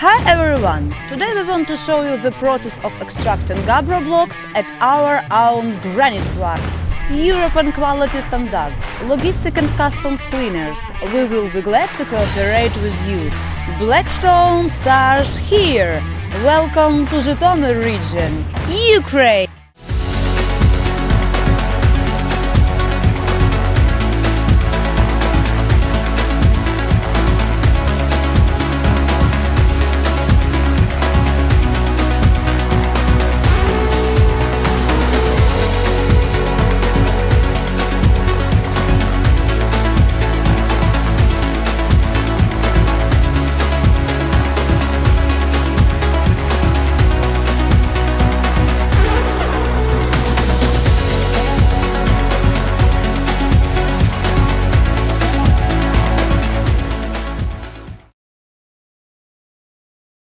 Hi everyone! Today we want to show you the process of extracting Gabbro blocks at our own granite quarry. European quality standards, logistic and customs cleaners. We will be glad to cooperate with you. Blackstone stars here. Welcome to Zhytomyr region, Ukraine.